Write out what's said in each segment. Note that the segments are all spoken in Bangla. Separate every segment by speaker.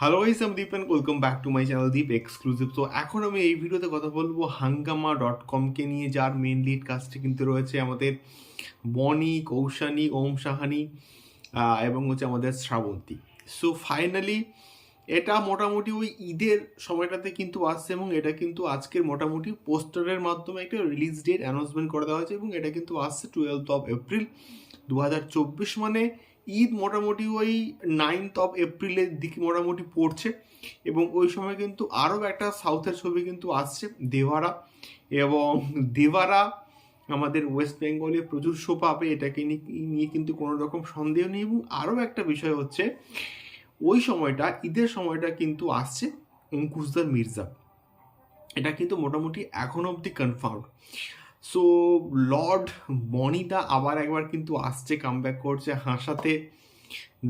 Speaker 1: হ্যালো গাইস আমি Deep and welcome back to my channel Deep exclusive তো এখন আমি এই ভিডিওতে কথা বলব হাঙ্গামা ডট কমকে নিয়ে, যার মেন লিড কাজটি কিন্তু রয়েছে আমাদের বনি, কৌশানী, ওম সাহানি এবং হচ্ছে আমাদের শ্রাবন্তী। সো ফাইনালি এটা মোটামুটি ওই ঈদের সময়টাতে কিন্তু আসছে এবং এটা কিন্তু আজকের মোটামুটি পোস্টারের মাধ্যমে একটা রিলিজ ডেট অ্যানাউন্সমেন্ট করে দেওয়া হয়েছে এবং এটা কিন্তু আসছে টুয়েলথ অফ এপ্রিল দু হাজার চব্বিশ মানে ঈদ মোটামুটি ওই নাইনথ অফ এপ্রিলের দিকে মোটামুটি পড়ছে এবং ওই সময় কিন্তু আরও একটা সাউথের ছবি কিন্তু আসছে, দেওয়ারা এবং দেওয়ারা আমাদের ওয়েস্ট বেঙ্গলে প্রচুর শো পাবে, এটাকে নিয়ে কিন্তু কোনো রকম সন্দেহ নেই এবং আরও একটা বিষয় হচ্ছে ওই সময়টা, ঈদের সময়টা কিন্তু আসছে অঙ্কুশদার মির্জা। এটা কিন্তু মোটামুটি এখন অবধি কনফার্ম সো লর্ড বনিদা আবার একবার কিন্তু আসছে কামব্যাক করছে, হাসাতে,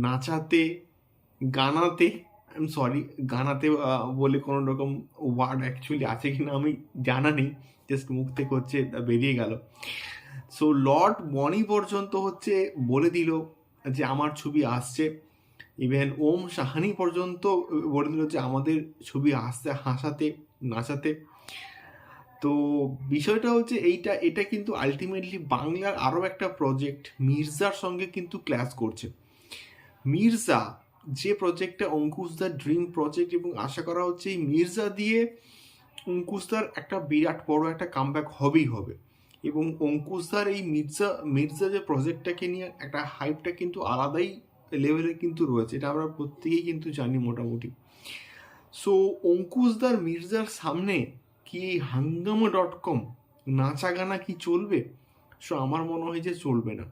Speaker 1: নাচাতে, গানাতে। আই এম সরি গানাতে বলে কোনো রকম ওয়ার্ড অ্যাকচুয়ালি আছে কিনা আমি জানা নেই। জাস্ট মুখ থেকে হচ্ছে বেরিয়ে গেল। সো লর্ড মনি পর্যন্ত হচ্ছে, বলে দিল যে আমার ছবি আসছে। ইভেন ওম সাহানি পর্যন্ত বলে দিল যে আমাদের ছবি আসছে, হাসাতে, নাচাতে। তো বিষয়টা হচ্ছে এইটা, এটা কিন্তু আলটিমেটলি বাংলার আরও একটা প্রজেক্ট মির্জার সঙ্গে কিন্তু ক্লাস করছে। মির্জা যে প্রজেক্টটা অঙ্কুশদার ড্রিম প্রজেক্ট এবং আশা করা হচ্ছে এই মির্জা দিয়ে অঙ্কুশদার একটা বিরাট বড় একটা কামব্যাক হবেই হবে। এবং অঙ্কুশদার এই মির্জা মির্জা যে প্রজেক্টটাকে নিয়ে একটা হাইপটা কিন্তু আলাদাই লেভেলে কিন্তু রয়েছে, এটা আমরা প্রত্যেকেই কিন্তু জানি মোটামুটি। সো অঙ্কুশদার মির্জার সামনে কি হাঙ্গামা ডট কম? নাচা গানা কি চলবে? সো আমার মনে হয় যে চলবে না।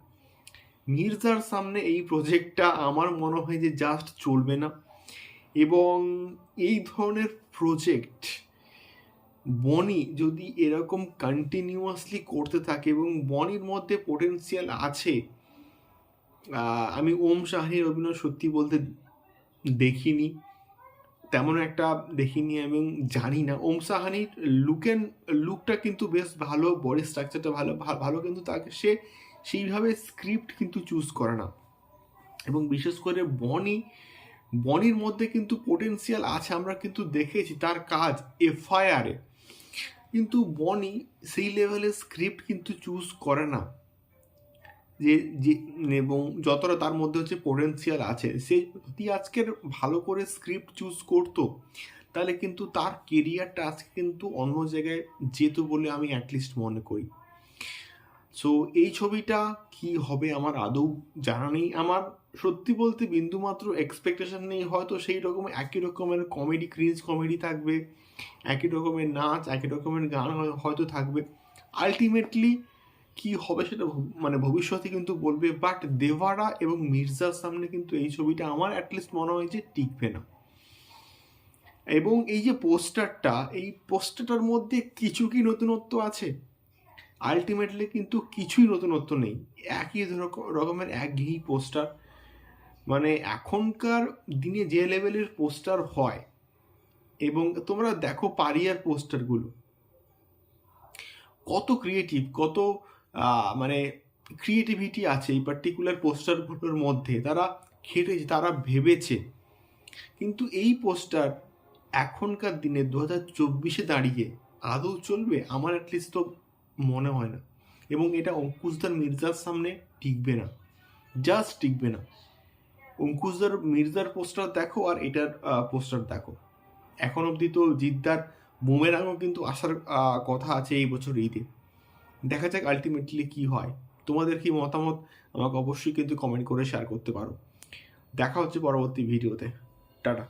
Speaker 1: মির্জার সামনে এই প্রজেক্টটা আমার মনে হয় যে জাস্ট চলবে না। এবং এই ধরনের প্রজেক্ট বনি যদি এরকম কন্টিনিউয়াসলি করতে থাকে এবং বনির মধ্যে পোটেন্সিয়াল আছে আমি ওম শাহির অভিনয় সত্যি বলতে দেখিনি। তেমন একটা দেখিনি এবং জানি না। ওম সাহানির লুকেন লুকটা কিন্তু বেশ ভালো বডি স্ট্রাকচারটা ভালো ভালো কিন্তু তাকে সে সেইভাবে স্ক্রিপ্ট কিন্তু চুজ করে না। এবং বিশেষ করে বনি, বনির মধ্যে কিন্তু পোটেন্সিয়াল আছে, আমরা কিন্তু দেখেছি তার কাজ এফআইআরে কিন্তু বনি সেই লেভেলের স্ক্রিপ্ট কিন্তু চুজ করে না। যে যে, এবং যতটা তার মধ্যে হচ্ছে পোটেন্সিয়াল আছে, সে যদি আজকের ভালো করে স্ক্রিপ্ট চুজ করতো, তাহলে কিন্তু তার কেরিয়ারটা আজকে কিন্তু অন্য জায়গায় যেত বলে আমি অ্যাটলিস্ট মনে করি। সো এই ছবিটা কি হবে আমার আদৌ জানা নেই। আমার সত্যি বলতে বিন্দুমাত্র এক্সপেকটেশন নেই। হয়তো সেই রকম, একই রকমের কমেডি ক্রিজ কমেডি থাকবে, একই রকমের নাচ, একই রকমের গান হয়- হয়তো থাকবে। আলটিমেটলি কি হবে সেটা মানে ভবিষ্যতে কিন্তু বলবে বাট দেওয়ারা এবং মির্জার সামনে কিন্তু এই ছবিটা আমার অ্যাটলিস্ট মনে হয় যে টিকবে না। এবং এই যে পোস্টারটা, এই পোস্টারটার মধ্যে কিছু কি নতুনত্ব আছে? আলটিমেটলি কিন্তু কিছুই নতুনত্ব নেই। একই রকমের একঘেয়েই পোস্টার। মানে এখনকার দিনে যে লেভেলের পোস্টার হয়, এবং তোমরা দেখো পারিয়ার পোস্টারগুলো। কত ক্রিয়েটিভ কত মানে ক্রিয়েটিভিটি আছে এই পার্টিকুলার পোস্টারগুলোর মধ্যে। তারা খেটেছে তারা ভেবেছে। কিন্তু এই পোস্টার এখনকার দিনে দু হাজার চব্বিশে দাঁড়িয়ে আদৌ চলবে? আমার অ্যাটলিস্ট তো মনে হয় না। এবং এটা অঙ্কুশদার মির্জার সামনে টিকবে না। জাস্ট টিকবে না। অঙ্কুশদার মির্জার পোস্টার দেখো আর এটার পোস্টার দেখো। এখন অবধি তো জিদ্দার বুমেরাঙও কিন্তু আসার কথা আছে এই বছর ঈদে। দেখা যাক আলটিমেটলি কি হয়। তোমাদের কি মতামত? আমাকে অবশ্যই কিন্তু কমেন্ট করে শেয়ার করতে পারো। দেখা হচ্ছে পরবর্তী ভিডিওতে টাটা।